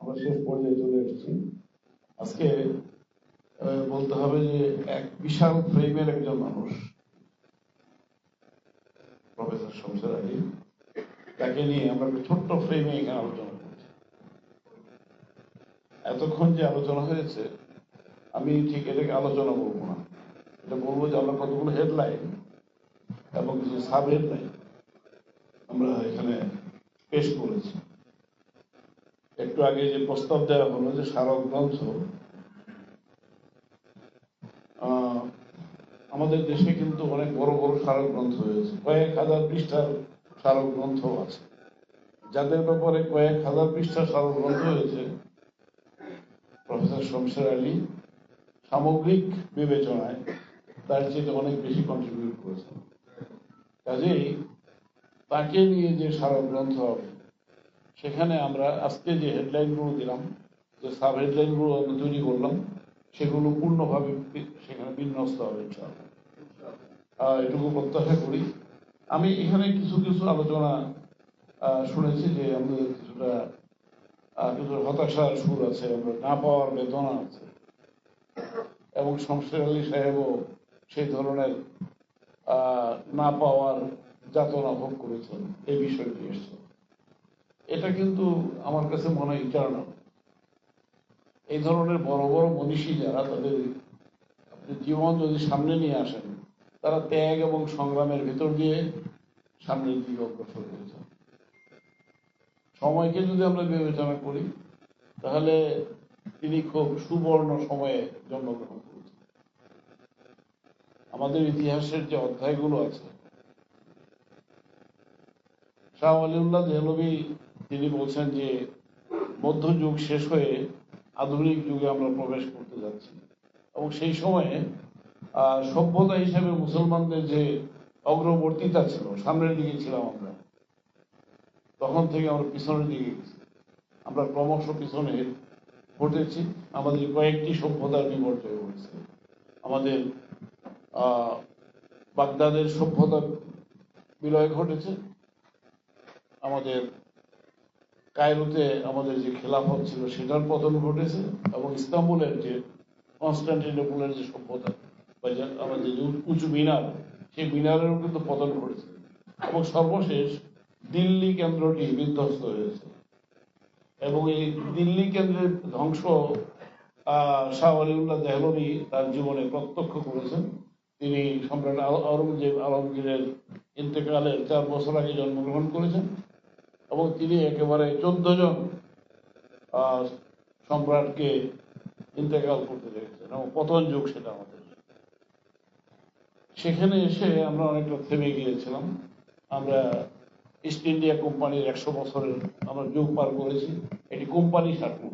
আমরা শেষ পর্যায়ে চলে এসেছি। আজকে বলতে হবে যে এক বিশাল একজন মানুষ, প্রফেসর শমশের আলী, তাকে নিয়ে আমরা ছোট্ট ফ্রেমে এখানে আলোচনা করছি। এতক্ষণ যে আলোচনা হয়েছে, আমি ঠিক এটাকে আলোচনা বলব না। এটা বলব যে আমরা কতগুলো হেডলাইন এবং কিছু সাব হেডলাইন আমরা এখানে পেশ করেছি। একটু আগে যে প্রস্তাব দেওয়া হলো যে স্মারক গ্রন্থ আমাদের দেশে কিন্তু অনেক বড় বড় স্মারক গ্রন্থ হয়েছে। কয়েক হাজার পৃষ্ঠার স্মারক গ্রন্থ আছে। যাদের ব্যাপারে কয়েক হাজার পৃষ্ঠার স্মারক গ্রন্থ হয়েছে, প্রফেসর শমশের আলী সামগ্রিক বিবেচনায় তার চেয়ে অনেক বেশি কন্ট্রিবিউট করেছেন। কাজেই তাকে নিয়ে যে স্মারক গ্রন্থ হবে সেখানে আমরা আজকে যে হেডলাইনগুলো দিলাম, যে সাব হেডলাইনগুলো আমরা তৈরি করলাম, সেগুলো পূর্ণভাবে সেখানে বিন্যস্ত হবে এটুকু প্রত্যাশা করি। আমি এখানে কিছু কিছু আলোচনা শুনেছি যে আমাদের কিছুটা কিছু হতাশার সুর আছে, আমরা না পাওয়ার বেদনা আছে। এবং শমশের আলী সাহেবও সেই ধরনের না পাওয়ার যাতনা ভোগ করেছেন, এই বিষয়টি এসছে। এটা কিন্তু আমার কাছে মনে হয় ইটার্নাল এই ধরনের বড় বড় মনীষী যারা, তাদের আপনি জীবন যদি সামনে নিয়ে আসেন, তারা ত্যাগ এবং সংগ্রামের ভিতর দিয়ে সামনের দিকে অগ্রসর হয়েছেন সময়কে যদি আমরা বিবেচনা করি, তাহলে তিনি খুব সুবর্ণ সময়ে জন্মগ্রহণ করেছেন। আমাদের ইতিহাসের যে অধ্যায়গুলো আছে, শাহ আলিউল্লাহ দেহলবি তিনি বলছেন যে, মধ্যযুগ শেষ হয়ে আধুনিক যুগে আমরা প্রবেশ করতে যাচ্ছি। এবং সেই সময়ে সভ্যতা হিসেবে মুসলমানদের যে অগ্রবর্তিতা ছিল, সামনের দিকে ছিলাম আমরা। তখন থেকে আমরা পিছনের দিকে আমরা ক্রমশ পিছনে ঘটেছি। আমাদের কয়েকটি সভ্যতার বিপর্যয় হয়েছে আমাদের বাগদাদের সভ্যতার বিলয় ঘটেছে। আমাদের কায়রোতে আমাদের যে খেলাফত ছিল, সেটার পতন ঘটেছে এবং ইস্তাম্বুলের যে কনস্টান্টিনোপলের যে সভ্যতা, বা আমাদের যে উঁচু মিনার, সেই মিনারেরও কিন্তু পতন ঘটেছে। এবং সর্বশেষ দিল্লি কেন্দ্রটি বিধ্বস্ত হয়েছে। এবং এই দিল্লি কেন্দ্রের ধ্বংস শাহ আলিউল্লাহ দেহলভি তার জীবনে প্রত্যক্ষ করেছেন। তিনি সম্রাট আওরঙ্গজেব আলমগীরের ইন্তেকালের চার বছর আগে জন্মগ্রহণ করেছেন। এবং তিনি একেবারে চোদ্দ জন সম্রাটকে ইন্তেকাল করতে দেখেছেন এবং পতন যুগ সেটা আমাদের। সেখানে এসে আমরা অনেকটা থেমে গিয়েছিলাম। আমরা ইস্ট ইন্ডিয়া কোম্পানির একশো বছরের আমরা যুগ পার করেছি। এটি কোম্পানি শাসন।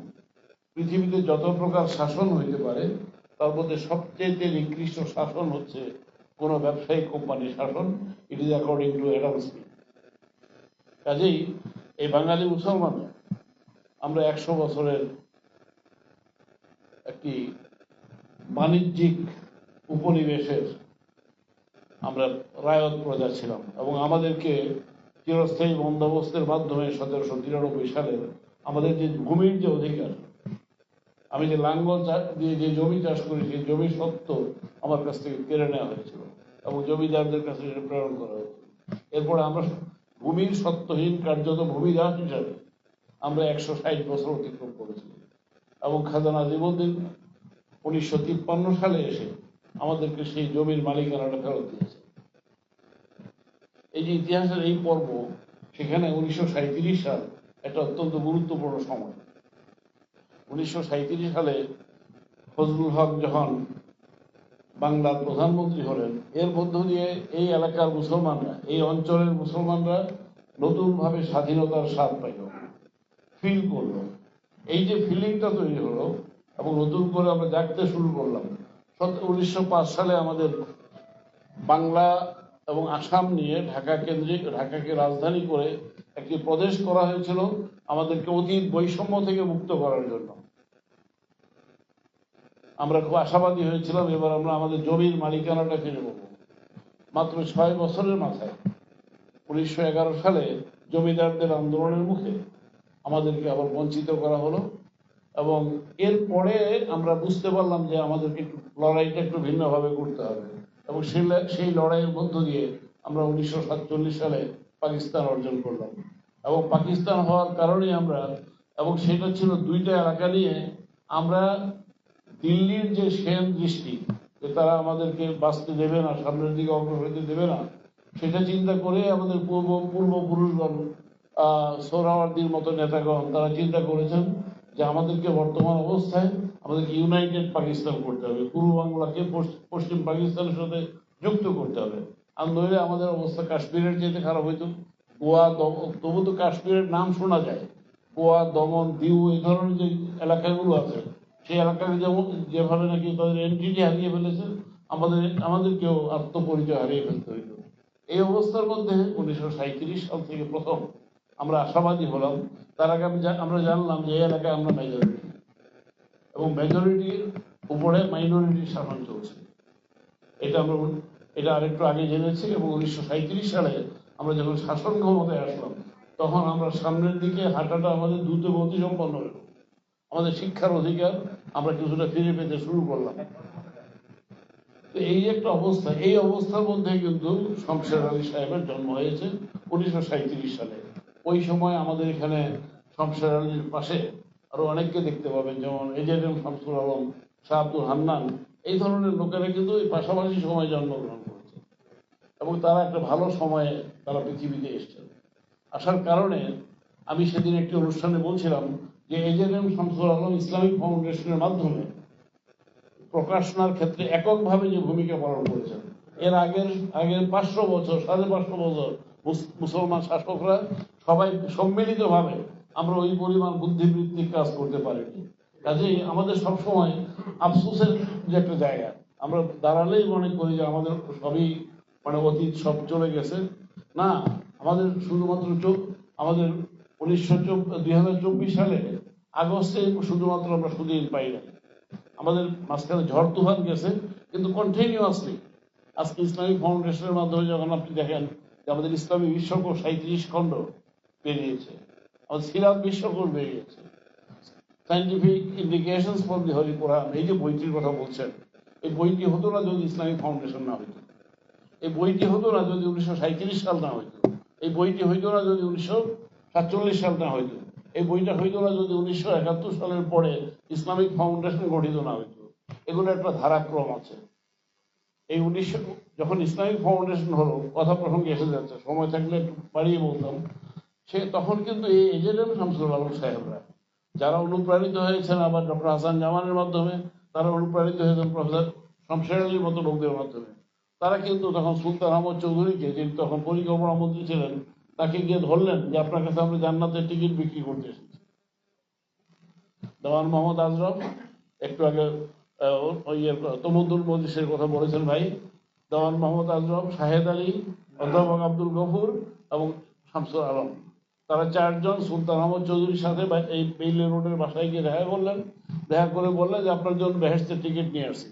পৃথিবীতে যত প্রকার শাসন হইতে পারে, তার মধ্যে সবচেয়ে নিকৃষ্ট শাসন হচ্ছে কোনো ব্যবসায়িক কোম্পানির শাসন। It is according to Adam Smith কাজেই এই বাঙালি মুসলমান আমরা একশো বছরের একটি বাণিজ্যিক উপনিবেশের আমরা রায়ত প্রজা ছিলাম এবং আমাদেরকে চিরস্থায়ী বন্দোবস্তের মাধ্যমে সতেরোশো তিরানব্বই সালের আমাদের যে ভূমির যে অধিকার, আমি যে লাঙ্গল দিয়ে যে জমি চাষ করি, সেই জমি সত্ত্ব আমার কাছ থেকে কেড়ে নেওয়া হয়েছিল এবং জমিদারদের কাছে প্রেরণ করা হয়েছিল। এরপরে আমরা ভূমির সত্যহীন কার্যত ভূমিদাস হিসাবে আমরা একশো ষাট বছর অতিক্রম করেছি এবং খাজা নাজিমুদ্দিন উনিশশো তিপ্পান্ন সালে এসে আমাদেরকে সেই জমির মালিকানাটা ফেরত দিয়েছে। এই যে ইতিহাসের এই পর্ব, সেখানে উনিশশো সাঁত্রিশ সাল একটা অত্যন্ত গুরুত্বপূর্ণ সময়। উনিশশো সাঁত্রিশ সালে ফজলুল হক যখন বাংলার প্রধানমন্ত্রী হলেন। এর মধ্য দিয়ে এই এলাকার মুসলমানরা, এই অঞ্চলের মুসলমানরা নতুনভাবে স্বাধীনতার স্বাদ পাইল ফিল করল। এই যে ফিলিংটা তৈরি হলো এবং নতুন করে আমরা জাগতে শুরু করলাম উনিশশো পাঁচ সালে আমাদের বাংলা এবং আসাম নিয়ে ঢাকা কেন্দ্রিক ঢাকাকে রাজধানী করে একটি প্রদেশ করা হয়েছিল আমাদেরকে অতীত বৈষম্য থেকে মুক্ত করার জন্য। আমরা খুব আশাবাদী হয়েছিলাম, এবার আমরা আমাদের জমির মালিকানাটা ফিরে পাবো মাত্র ছয় বছরের মাথায় উনিশশো এগারো সালে জমিদারদের আন্দোলনের মুখে আমাদেরকে আবার বঞ্চিত করা হলো এবং এরপরে আমরা বুঝতে পারলাম যে আমাদেরকে একটু, লড়াইটা একটু ভিন্নভাবে করতে হবে এবং সেই সেই লড়াইয়ের মধ্য দিয়ে আমরা উনিশশো সাতচল্লিশ সালে পাকিস্তান অর্জন করলাম। এবং পাকিস্তান হওয়ার কারণে আমরা, এবং সেটা ছিল দুইটা এলাকা নিয়ে আমরা দিল্লির যে সেন দৃষ্টি, যে তারা আমাদেরকে বাঁচতে দেবে না, সামনের দিকে অগ্রসর হতে দেবে না, সেটা চিন্তা করে আমাদের পূর্ব, পূর্বপুরুষগণ সোহরাওয়ার্দীর মতো নেতাগণ, তারা চিন্তা করেছেন যে আমাদেরকে বর্তমান অবস্থায় আমাদেরকে ইউনাইটেড পাকিস্তান করতে হবে। পূর্ব বাংলাকে পশ্চ- পশ্চিম পাকিস্তানের সাথে যুক্ত করতে হবে। আর নইলে আমাদের অবস্থা কাশ্মীরের যেতে খারাপ হইতো। গোয়া তবু তো কাশ্মীরের নাম শোনা যায়। গোয়া দমন, দিউ, এই ধরনের যে এলাকাগুলো আছে সেই এলাকাকে যেমন যেভাবে নাকি তাদের এন্ট্রিটি হারিয়ে ফেলেছে, আমাদের, আমাদেরকেও আত্মপরিচয় হারিয়ে ফেলতে হইতো এই অবস্থার মধ্যে উনিশশো সাল থেকে প্রথম আমরা আশাবাদী হলাম। তার আগে আমি আমরা জানলাম যে এই এলাকায় আমরা মেজরিটি এবং মেজরিটির উপরে মাইনরিটির শাসন চলছে। এটা আমরা এটা আরেকটু আগে জেনেছি এবং উনিশশো সালে আমরা যখন শাসন ক্ষমতায় আসলাম, তখন আমরা সামনের দিকে হাঁটাটা আমাদের দ্রুত গতি সম্পন্ন হলো। আমাদের শিক্ষার অধিকার আমরা কিছুটা ফিরে পেতে শুরু করলাম। এই একটা অবস্থা, এই অবস্থার মধ্যে কিন্তু শমশের আলী সাহেবের জন্ম হয়েছে উনিশশো সাঁত্রিশ সালে। ওই সময় আমাদের এখানে শমশের আলীর পাশে আরও অনেককে দেখতে পাবেন, যেমন A Z M Shamsul Alam, Shah Abdul Hannan, এই ধরনের লোকেরা কিন্তু এই পাশাপাশি সময় জন্মগ্রহণ করেছে। এবং তারা একটা ভালো সময়ে তারা পৃথিবীতে এসছেন। আসার কারণে আমি সেদিন একটি অনুষ্ঠানে বলছিলাম যে এজেডএম শামসুল আলম ইসলামিক ফাউন্ডেশনের মাধ্যমে প্রকাশনার ক্ষেত্রে এককভাবে যে ভূমিকা পালন করেছেন, এর আগের আগের পাঁচশো বছর, সাড়ে পাঁচশো বছর মুস- মুসলমান শাসকরা সবাই সম্মিলিতভাবে আমরা ওই পরিমাণ বুদ্ধিবৃত্তিক কাজ করতে পারিনি। কাজেই আমাদের সবসময় আফসোসের যে একটা জায়গা, আমরা দাঁড়ালেই মনে করি যে আমাদের সবই মানে অতীত সব চলে গেছে। না, আমাদের শুধুমাত্র চো- আমাদের উনিশশো দুই সালে আগস্টে শুধুমাত্র আমরা সুদিন পাই নাই আমাদের মাঝখানে ঝড় তুফান গেছে, কিন্তু কন্টিনিউয়াসলি আজকে ইসলামিক ফাউন্ডেশনের মাধ্যমে যখন আপনি দেখেন যে আমাদের ইসলামী বিশ্বকোষ সাঁত্রিশ খণ্ড বেরিয়েছে আমাদের সিরাত বিশ্বকোষ বেরিয়েছে scientific indications for the holy Quran এই যে বইটির কথা বলছেন, এই বইটি হতো না যদি ইসলামিক ফাউন্ডেশন না হইতো। এই বইটি হতো না যদি উনিশশো সাঁত্রিশ সাল না হইতো। এই বইটি হইতো না যদি উনিশশো সাতচল্লিশ সাল না হইতো এই বইটা হইতো না যদি উনিশশো একাত্তর সালের পরে ইসলামিক ফাউন্ডেশন গঠিত না হইতো। এগুলো একটা ধারাক্রম আছে। এই উনিশশো যখন ইসলামিক ফাউন্ডেশন হলো, কথা প্রসঙ্গে এসে যাচ্ছে, সময় থাকলে একটু বাড়িয়ে বলতাম। সে তখন কিন্তু এই এজেডএম শামসুল আলম সাহেবরা, যারা অনুপ্রাণিত হয়েছেন আবার ডক্টর হাসান জামানের মাধ্যমে, তারা অনুপ্রাণিত হয়েছেন প্রফেসর শমশের আলীর মতো লোকদের মাধ্যমে। তারা কিন্তু তখন সুলতান আহমদ চৌধুরীকে, যিনি তখন পরিকল্পনা মন্ত্রী ছিলেন তাকে গিয়ে ধরলেন যে আপনার কাছে আমরা জান্নাতের টিকিট বিক্রি করতে এসেছি। দেওয়ান মোহাম্মদ আজরফ একটু আগে ওই ইয়ের কথা, মজিসের কথা বলেছেন ভাই। দেওয়ান মোহাম্মদ আজরফ শাহেদ আলী অধ্যাপক আব্দুল গফুর এবং শামসুল আলম। তারা চারজন সুলতান আহমদ চৌধুরীর সাথে এই বেইলি রোডের বাসায় গিয়ে দেখা করলেন। দেখা করে বললেন যে আপনার জন্য বেহেস্তের টিকিট নিয়ে আসছি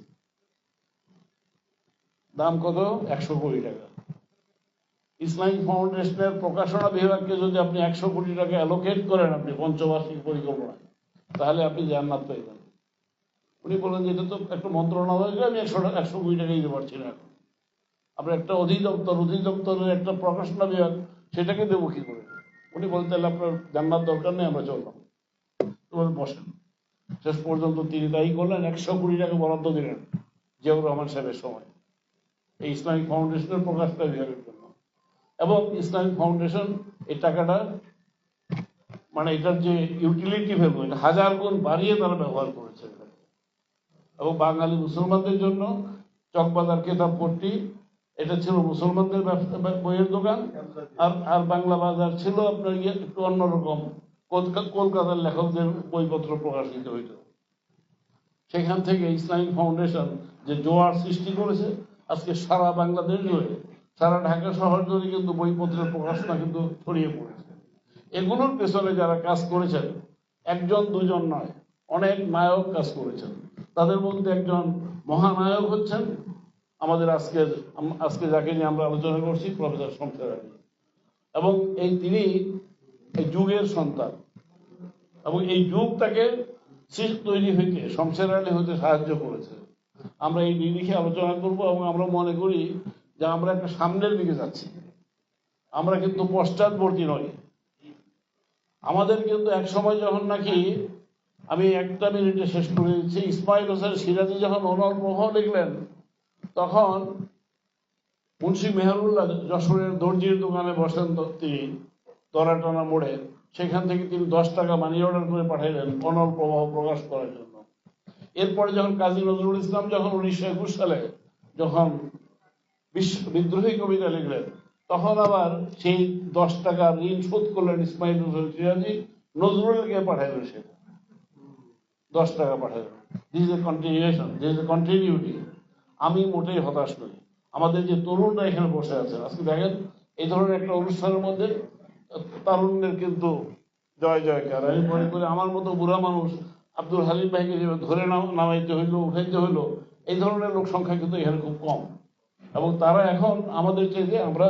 দাম কত? একশো কোটি টাকা। ইসলামিক ফাউন্ডেশনের প্রকাশনা বিভাগকে যদি আপনি একশো কোটি টাকা অ্যালোকেট করেন, আপনি পঞ্চবার্ষিক পরিকল্পনায় তাহলে আপনি জান্নাত পাইবেন উনি বললেন যে, এটা তো একটা মন্ত্রণালয়কে আমি একশো একশো কোটি টাকা দিতে পারছি না এখন। আপনার একটা অধিদপ্তর, অধিদপ্তরের একটা প্রকাশনা বিভাগ, সেটাকে দেবো কি করে? উনি বলেন তাহলে আপনার জান্নাত দরকার নেই, আমরা চললাম। তোমার বসেন। শেষ পর্যন্ত তিনি তাই করলেন, একশো কোটি টাকা বরাদ্দ দিলেন জিয়াউর রহমান সাহেবের সময়। এই ইসলামিক ফাউন্ডেশনের প্রকাশনা বিভাগের এবং ইসলামিক ফাউন্ডেশন এই টাকাটা মানে এটার যে ইউটিলিটি ভ্যালু এটা হাজার গুণ বাড়িয়ে তারা ব্যবহার করেছে। এবং বাঙালি মুসলমানদের জন্য চকবাজার কেতাব পট্টি, এটা ছিল মুসলমানদের বইয়ের দোকান। আর আর বাংলা বাজার ছিল আপনার ইয়ে একটু অন্যরকম কলকাতার লেখকদের বইপত্র প্রকাশিত হইত। সেখান থেকে ইসলামিক ফাউন্ডেশন যে জোয়ার সৃষ্টি করেছে, আজকে সারা বাংলাদেশ জুড়ে সারা ঢাকা শহর জুড়ে কিন্তু বইপত্রের প্রকাশনা কিন্তু ছড়িয়ে পড়েছে। এগুলোর পেছনে যারা কাজ করেছেন, একজন, দুজন নয়, অনেক নায়ক কাজ করেছেন। তাদের মধ্যে একজন মহানায়ক হচ্ছেন। আমাদের আজকের আজকে যাকে নিয়ে আমরা আলোচনা করছি, প্রফেসর আলী। এবং এই তিনি এই যুগের সন্তান। এবং এই যুগ তাকে তৈরি হইতে, শমশের আলী হইতে সাহায্য করেছে। আমরা এই নিরিখে আলোচনা করব এবং আমরা মনে করি যে আমরা একটা সামনের দিকে যাচ্ছি। আমরা কিন্তু পশ্চাৎবর্তী নই। আমাদের কিন্তু এক সময় যখন নাকি আমি একটা মিনিটে শেষ করে দিচ্ছি, ইসমাইল হোসেন সিরাজি যখন অনল প্রভাব লিখলেন তখন মুন্সি মেহরুল্লাহ যশোরের দর্জির দোকানে বসেন তিনি, তরাটানা মোড়ে। সেখান থেকে তিনি দশ টাকা মানি অর্ডার করে পাঠাইলেন অনল প্রবাহ প্রকাশ করার জন্য। এরপরে যখন কাজী নজরুল ইসলাম যখন উনিশশো একুশ সালে যখন বিশ্ব বিদ্রোহী কবিতা লিখলেন। তখন আবার সেই দশ টাকা ঋণ শোধ করলেন ইসমাইল হোসেন সিরাজি নজরুলকে পাঠাইলেন সেটা। দশ টাকা পাঠালেন this a continuation this a continuity আমি মোটেই হতাশ নই। আমাদের যে তরুণরা এখানে বসে আছেন, আজকে দেখেন, এই ধরনের একটা অনুষ্ঠানের মধ্যে তারুণ্যের কিন্তু জয় জয়কার আমি মনে করি আমার মতো বুড়া মানুষ আব্দুল হালিম ভাইকে ধরে নাম- নামাইতে হইল, উঠাইতে হইল, এই ধরনের লোক সংখ্যা কিন্তু এখানে খুব কম। এবং তারা এখন আমাদের চাইতে আমরা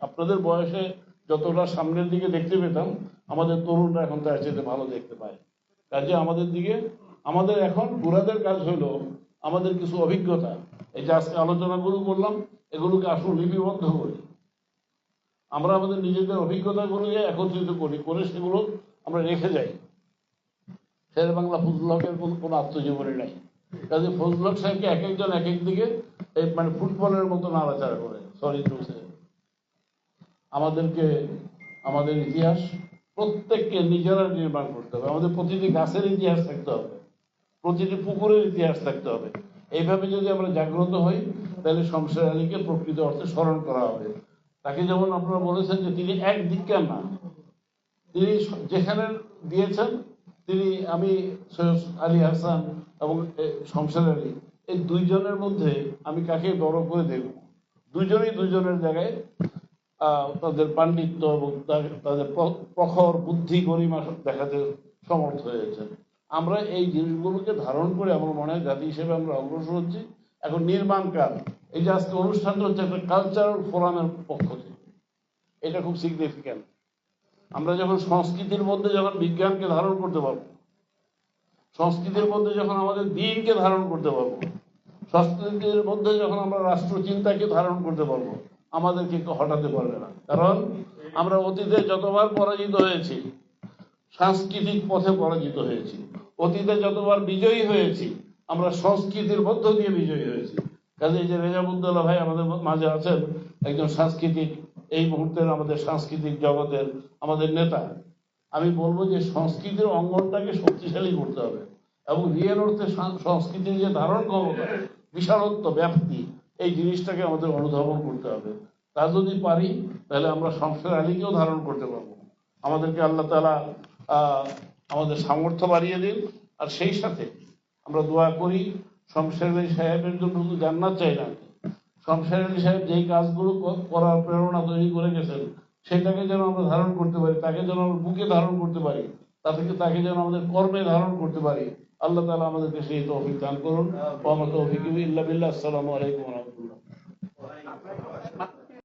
আপনাদের বয়সে যতটা সামনের দিকে দেখতে পেতাম, আমাদের তরুণরা এখন তার চেয়ে ভালো দেখতে পায়। কাজে আমাদের দিকে, আমাদের এখন বুড়াদের কাজ হইল আমাদের কিছু অভিজ্ঞতা। এই যে আজকে আলোচনাগুলো করলাম, এগুলোকে আসলে লিপিবদ্ধ করি। আমরা আমাদের নিজেদের অভিজ্ঞতাগুলোকে একত্রিত করি, করে সেগুলো আমরা রেখে যাই। শের বাংলা ফজল হকের কোনো আত্মজীবনী নাই। কাজে ফজল সাহেবকে এক একজন এক এক দিকে মানে ফুটবলের মতো নাড়াচাড়া করে, সরি টু সে আমাদেরকে, আমাদের ইতিহাস প্রত্যেককে নিজেরা নির্মাণ করতে হবে। আমাদের প্রতিটি গাছের ইতিহাস থাকতে হবে, প্রতিটি পুকুরের ইতিহাস থাকতে হবে। এইভাবে যদি আমরা জাগ্রত হই, তাহলে শমশের আলীকে প্রকৃত অর্থে স্মরণ করা হবে। তাকে যেমন আপনারা বলেছেন যে তিনি এক দিককার না, তিনি যেখানে দিয়েছেন তিনি, আমি সৈয়দ আলী হাসান এবং শমশের আলী, এই দুইজনের মধ্যে আমি কাকে বড় করে দেখব? দুইজনেই দুজনের জায়গায় তাদের পাণ্ডিত্য এবং তাদের প্র- প্রখর বুদ্ধি গরিমা দেখাতে সমর্থ হয়েছেন। আমরা এই জিনিসগুলোকে ধারণ করে, আমার মনে হয় জাতি হিসেবে আমরা অগ্রসর হচ্ছি। এখন নির্মাণ কাল এই যে আজকে অনুষ্ঠানটা হচ্ছে একটা কালচারাল ফোরামের পক্ষ থেকে। এটা খুব সিগনিফিক্যান্ট আমরা যখন সংস্কৃতির মধ্যে যখন বিজ্ঞানকে ধারণ করতে পারব, সংস্কৃতির মধ্যে যখন আমাদের দিনকে ধারণ করতে পারব, সংস্কৃতির মধ্যে যখন আমরা রাষ্ট্র চিন্তাকে ধারণ করতে পারব, আমাদেরকে হটাতে পারবে না। কারণ আমরা অতীতে যতবার পরাজিত হয়েছি, সাংস্কৃতিক পথে পরাজিত হয়েছি, অতীতে যতবার বিজয়ী হয়েছি, আমরা সংস্কৃতির মধ্য দিয়ে বিজয়ী হয়েছি। কাজে যে রেজাবুদ্দৌলা ভাই আমাদের মাঝে আছেন, একজন সাংস্কৃতিক এই মুহূর্তের আমাদের সাংস্কৃতিক জগতের আমাদের নেতা, আমি বলব যে সংস্কৃতির অঙ্গনটাকে শক্তিশালী করতে হবে এবং রিয়েল অর্থে সংস্কৃতির যে ধারণ ক্ষমতা, বিশালত্ব, ব্যাপ্তি, এই জিনিসটাকে আমাদের অনুধাবন করতে হবে। তা যদি পারি, তাহলে আমরা সংসার আলীকেও ধারণ করতে পারব। আমাদেরকে আল্লাহ তালা আমাদের সামর্থ্য বাড়িয়ে দিন। আর সেই সাথে আমরা দোয়া করি শমশের আলী সাহেবের জন্য শুধু জান্নাত চাই না। শমশের আলী সাহেব যেই কাজগুলো করার প্রেরণা তৈরি করে গেছেন, সেটাকে যেন আমরা ধারণ করতে পারি, তাকে যেন আমরা বুকে ধারণ করতে পারি তাদেরকে তাকে যেন আমাদের কর্মে ধারণ করতে পারি। আল্লাহ তালা আমাদেরকে সেই তৌফিক দান করুন। তৌফিক আসসালামু আলাইকুম রহমতুল্লাহ।